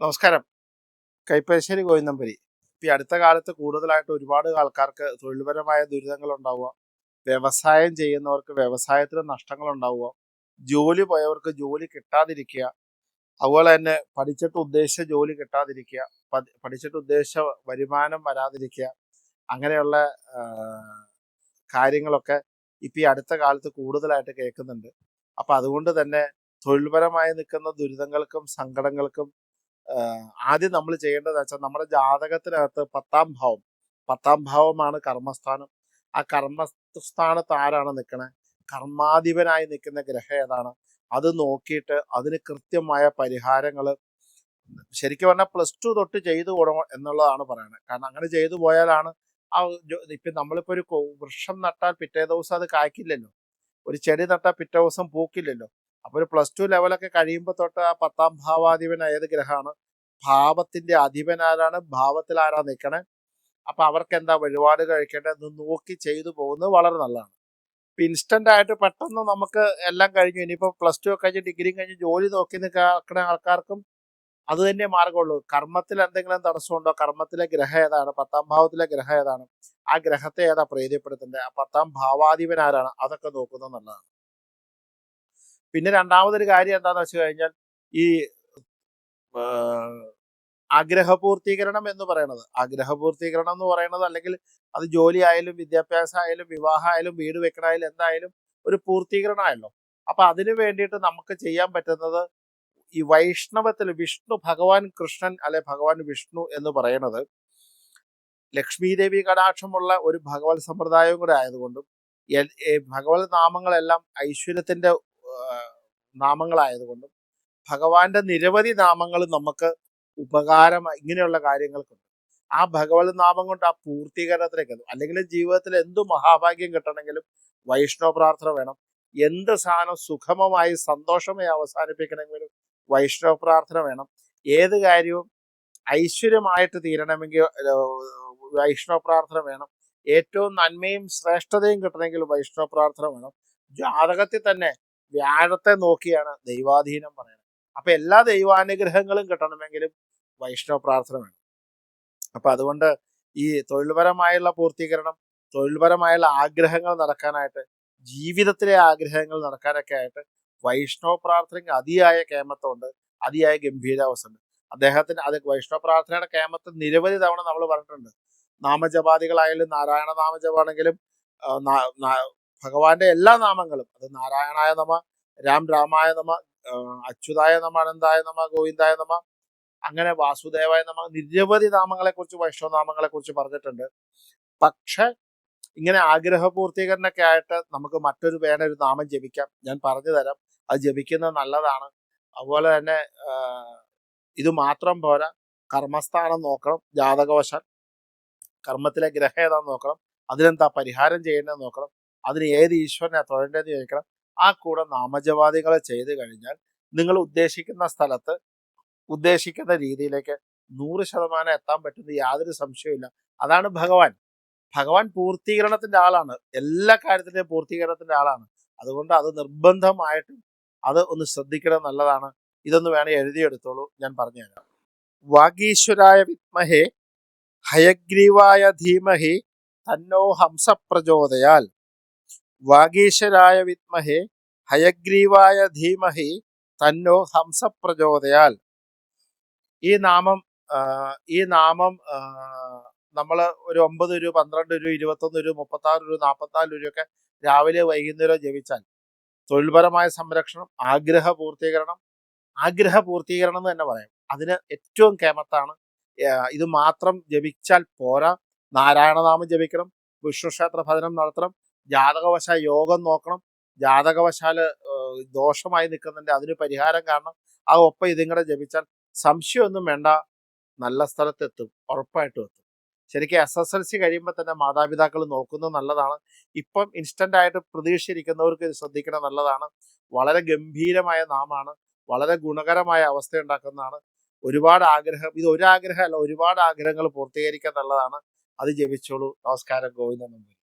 നമസ്കാരം. കൈപ്പശ്ശേരി ഗോവിന്ദമ്പരി ഈ അടുത്ത കാലത്ത് കൂടുതലായിട്ട് ഒരുപാട് ആൾക്കാർക്ക് തൊഴിൽപരമായ ദുരിതങ്ങൾ ഉണ്ടാവുക വ്യവസായം ചെയ്യുന്നവർക്ക് വ്യവസായത്തിന് നഷ്ടങ്ങൾ ഉണ്ടാവുക ജോലി പോയവർക്ക് ജോലി കിട്ടാതിരിക്കുക. അതുപോലെ തന്നെ പഠിച്ചിട്ട് ഉദ്ദേശിച്ച ജോലി കിട്ടാതിരിക്കുക. പഠിച്ചിട്ട് ഉദ്ദേശിച്ച വരുമാനം വരാതിരിക്കുക. അങ്ങനെയുള്ള കാര്യങ്ങളൊക്കെ ഇപ്പം ഈ അടുത്ത കാലത്ത് കൂടുതലായിട്ട് കേൾക്കുന്നുണ്ട്. അപ്പം അതുകൊണ്ട് തന്നെ തൊഴിൽപരമായി നിൽക്കുന്ന ദുരിതങ്ങൾക്കും സങ്കടങ്ങൾക്കും ആദ്യം നമ്മൾ ചെയ്യേണ്ടത് വെച്ചാൽ നമ്മുടെ ജാതകത്തിനകത്ത് പത്താം ഭാവം പത്താം ഭാവമാണ് കർമ്മസ്ഥാനം. ആ കർമ്മസ്ഥാനത്ത് ആരാണ് നിൽക്കണേ? കർമാധിപനായി നിൽക്കുന്ന ഗ്രഹം ഏതാണ്? അത് നോക്കിയിട്ട് അതിന് കൃത്യമായ പരിഹാരങ്ങൾ ശരിക്കും പറഞ്ഞാൽ പ്ലസ് ടു തൊട്ട് ചെയ്തു കൂടണം എന്നുള്ളതാണ് പറയുന്നത് കാരണം അങ്ങനെ ചെയ്തു പോയാലാണ് ആ ഇപ്പം നമ്മളിപ്പോൾ ഒരു വൃക്ഷം നട്ടാൽ പിറ്റേ ദിവസം അത് കായ്ക്കില്ലല്ലോ. ഒരു ചെടി നട്ടാൽ പിറ്റേ ദിവസം പൂക്കില്ലല്ലോ. അപ്പൊ ഒരു പ്ലസ് ടു ലെവലൊക്കെ കഴിയുമ്പോൾ തൊട്ട് ആ പത്താം ഭാവാധിപൻ ഏത് ഗ്രഹമാണ്? ഭാവത്തിന്റെ അധിപൻ ആരാണ്? ഭാവത്തിൽ ആരാ നിൽക്കണേ അപ്പൊ അവർക്ക് എന്താ വഴിപാട് കഴിക്കേണ്ടത്? നോക്കി ചെയ്തു പോകുന്നത് വളരെ നല്ലതാണ്. ഇപ്പൊ ഇൻസ്റ്റന്റ് ആയിട്ട് പെട്ടെന്ന് നമുക്ക് എല്ലാം കഴിഞ്ഞു. ഇനിയിപ്പോ പ്ലസ് ടു കഴിഞ്ഞ് ഡിഗ്രിയും കഴിഞ്ഞ് ജോലി നോക്കി നിൽക്കുന്ന ആൾക്കാർക്കും അത് തന്നെ മാർഗമുള്ളൂ കർമ്മത്തിൽ എന്തെങ്കിലും തടസ്സമുണ്ടോ കർമ്മത്തിലെ ഗ്രഹം ഏതാണ്? പത്താം ഭാവത്തിലെ ഗ്രഹം ഏതാണ്? ആ ഗ്രഹത്തെ ഏതാ പ്രീതിപ്പെടുത്തേണ്ടത്? ആ പത്താം ഭാവാധിപൻ ആരാണ്? അതൊക്കെ നോക്കുന്നത് നല്ലതാണ്. പിന്നെ രണ്ടാമതൊരു കാര്യം എന്താന്ന് വെച്ച് കഴിഞ്ഞാൽ ഈ ആഗ്രഹപൂർത്തീകരണം എന്ന് പറയുന്നത് ആഗ്രഹപൂർത്തീകരണം എന്ന് പറയുന്നത് അല്ലെങ്കിൽ അത് ജോലി ആയാലും വിദ്യാഭ്യാസം ആയാലും വിവാഹം ആയാലും വീട് വെക്കണമായാലും എന്തായാലും ഒരു പൂർത്തീകരണമായല്ലോ. അപ്പൊ അതിനു വേണ്ടിയിട്ട് നമുക്ക് ചെയ്യാൻ പറ്റുന്നത് ഈ വൈഷ്ണവത്തിൽ വിഷ്ണു ഭഗവാൻ കൃഷ്ണൻ അല്ലെ ഭഗവാൻ വിഷ്ണു എന്ന് പറയുന്നത് ലക്ഷ്മി ദേവി കടാക്ഷമുള്ള ഒരു ഭഗവത് സമ്പ്രദായവും കൂടെ ആയതുകൊണ്ടും ഭഗവത് നാമങ്ങളെല്ലാം ഐശ്വര്യത്തിന്റെ നാമങ്ങളായതുകൊണ്ടും ഭഗവാന്റെ നിരവധി നാമങ്ങൾ നമുക്ക് ഉപകാരം ഇങ്ങനെയുള്ള കാര്യങ്ങൾക്കുണ്ട്. ആ ഭഗവത് നാമം കൊണ്ട് ആ പൂർത്തീകരണത്തിലേക്ക് എത്തും. അല്ലെങ്കിൽ ജീവിതത്തിൽ എന്തു മഹാഭാഗ്യം കിട്ടണമെങ്കിലും വൈഷ്ണവ പ്രാർത്ഥന വേണം. എന്ത് സാധനം സുഖമമായി സന്തോഷമായി അവസാനിപ്പിക്കണമെങ്കിലും വൈഷ്ണവ പ്രാർത്ഥന വേണം. ഏത് കാര്യവും ഐശ്വര്യമായിട്ട് തീരണമെങ്കിൽ വൈഷ്ണവ പ്രാർത്ഥന വേണം. ഏറ്റവും നന്മയും ശ്രേഷ്ഠതയും കിട്ടണമെങ്കിൽ വൈഷ്ണവ പ്രാർത്ഥന വേണം. ജാതകത്തിൽ തന്നെ വ്യാഴത്തെ നോക്കിയാണ് ദൈവാധീനം പറയുന്നത്. അപ്പൊ എല്ലാ ദൈവാനുഗ്രഹങ്ങളും കിട്ടണമെങ്കിലും വൈഷ്ണവ പ്രാർത്ഥന വേണം. അപ്പൊ അതുകൊണ്ട് ഈ തൊഴിൽപരമായുള്ള പൂർത്തീകരണം തൊഴിൽപരമായുള്ള ആഗ്രഹങ്ങൾ നടക്കാനായിട്ട് ജീവിതത്തിലെ ആഗ്രഹങ്ങൾ നടക്കാനൊക്കെ ആയിട്ട് വൈഷ്ണവ പ്രാർത്ഥനയ്ക്ക് അതിയായ കേമത്വമുണ്ട് അതിയായ ഗംഭീരാവസ്ഥയുണ്ട്. അദ്ദേഹത്തിന് അത് വൈഷ്ണവ പ്രാർത്ഥനയുടെ കേമത്ത് നിരവധി തവണ നമ്മൾ പറഞ്ഞിട്ടുണ്ട്. നാമജപാദികളായാലും നാരായണ നാമജപാണെങ്കിലും ഭഗവാന്റെ എല്ലാ നാമങ്ങളും അത് നാരായണായ നമ രാം രാമായ നമ അച്യുതായ നമ അനന്തായ നമ ഗോവിന്ദായ നമ അങ്ങനെ വാസുദേവായ നമ നിരവധി നാമങ്ങളെ കുറിച്ച് വൈഷ്ണവ കുറിച്ച് പറഞ്ഞിട്ടുണ്ട്. പക്ഷെ ഇങ്ങനെ ആഗ്രഹ പൂർത്തീകരണമൊക്കെ ആയിട്ട് നമുക്ക് മറ്റൊരു വേണ ഒരു നാമം ജപിക്കാം. ഞാൻ പറഞ്ഞു തരാം അത് ജപിക്കുന്നത് നല്ലതാണ്. അതുപോലെ തന്നെ ഇത് മാത്രം പോരാ. കർമ്മസ്ഥാനം നോക്കണം ജാതകവശം കർമ്മത്തിലെ ഗ്രഹം ഏതാന്ന് നോക്കണം. അതിനെന്താ പരിഹാരം ചെയ്യേണ്ടത് നോക്കണം. അതിന് ഏത് ഈശ്വരനെ തൊഴേണ്ടതെന്ന് ചോദിക്കണം. ആ കൂടെ നാമജവാദികളെ ചെയ്തു കഴിഞ്ഞാൽ നിങ്ങൾ ഉദ്ദേശിക്കുന്ന സ്ഥലത്ത് ഉദ്ദേശിക്കുന്ന രീതിയിലേക്ക് നൂറ് ശതമാനം എത്താൻ പറ്റുന്ന യാതൊരു സംശയമില്ല അതാണ് ഭഗവാൻ. ഭഗവാൻ പൂർത്തീകരണത്തിന്റെ ആളാണ്. എല്ലാ കാര്യത്തിന്റെയും പൂർത്തീകരണത്തിന്റെ ആളാണ്. അതുകൊണ്ട് അത് നിർബന്ധമായിട്ടും അത് ഒന്ന് ശ്രദ്ധിക്കണം നല്ലതാണ്. ഇതൊന്ന് വേണേ എഴുതിയെടുത്തോളൂ. ഞാൻ പറഞ്ഞുതരാം. വാഗീശ്വരായ വിത്മഹേ ഹയഗ്രീവായ ധീമഹി തന്നോ ഹംസ വാഗീശ്വരായ വിത്മഹേ ഹയഗ്രീവായ ധീമഹി തന്നോ ഹംസ പ്രചോദയാൽ ഈ നാമം ഈ നാമം നമ്മൾ ഒരു ഒമ്പത് രൂപ പന്ത്രണ്ട് രൂപ ഇരുപത്തൊന്ന് രൂപ മുപ്പത്താറ് ഒരു രൂപ ഒക്കെ രൂപയൊക്കെ രാവിലെ വൈകുന്നേരം ജപിച്ചാൽ തൊഴിൽപരമായ സംരക്ഷണം ആഗ്രഹ പൂർത്തീകരണം ആഗ്രഹ പൂർത്തീകരണം എന്ന് തന്നെ പറയാം. അതിന് ഏറ്റവും കേമത്താണ് ഇത് മാത്രം ജപിച്ചാൽ പോരാ. നാരായണനാമം ജപിക്കണം വിഷ്ണുക്ഷേത്ര ഭജനം നടത്തണം ജാതകവശ യോഗം നോക്കണം. ജാതകവശാൽ ദോഷമായി നിൽക്കുന്നുണ്ട് അതിന് പരിഹാരം കാണണം ആ ഒപ്പം ഇതിങ്ങടെ ജപിച്ചാൽ സംശയമൊന്നും വേണ്ട. നല്ല സ്ഥലത്തെത്തും. ഉറപ്പായിട്ടും എത്തും. ശരിക്കും എസ് എസ് എൽ സി കഴിയുമ്പോൾ തന്നെ മാതാപിതാക്കൾ നോക്കുന്നത് നല്ലതാണ്. ഇപ്പം ഇൻസ്റ്റന്റ് ആയിട്ട് പ്രതീക്ഷിച്ചിരിക്കുന്നവർക്ക് ഇത് ശ്രദ്ധിക്കണം നല്ലതാണ്. വളരെ ഗംഭീരമായ നാമാണ്. വളരെ ഗുണകരമായ അവസ്ഥ ഉണ്ടാക്കുന്നതാണ്. ഒരുപാട് ആഗ്രഹം ഇത് ഒരു ആഗ്രഹമല്ല ഒരുപാട് ആഗ്രഹങ്ങൾ പൂർത്തീകരിക്കാൻ നല്ലതാണ്. അത് ജപിച്ചോളൂ. നമസ്കാരം. ഗോവിന്ദൻ നമ്പൂരി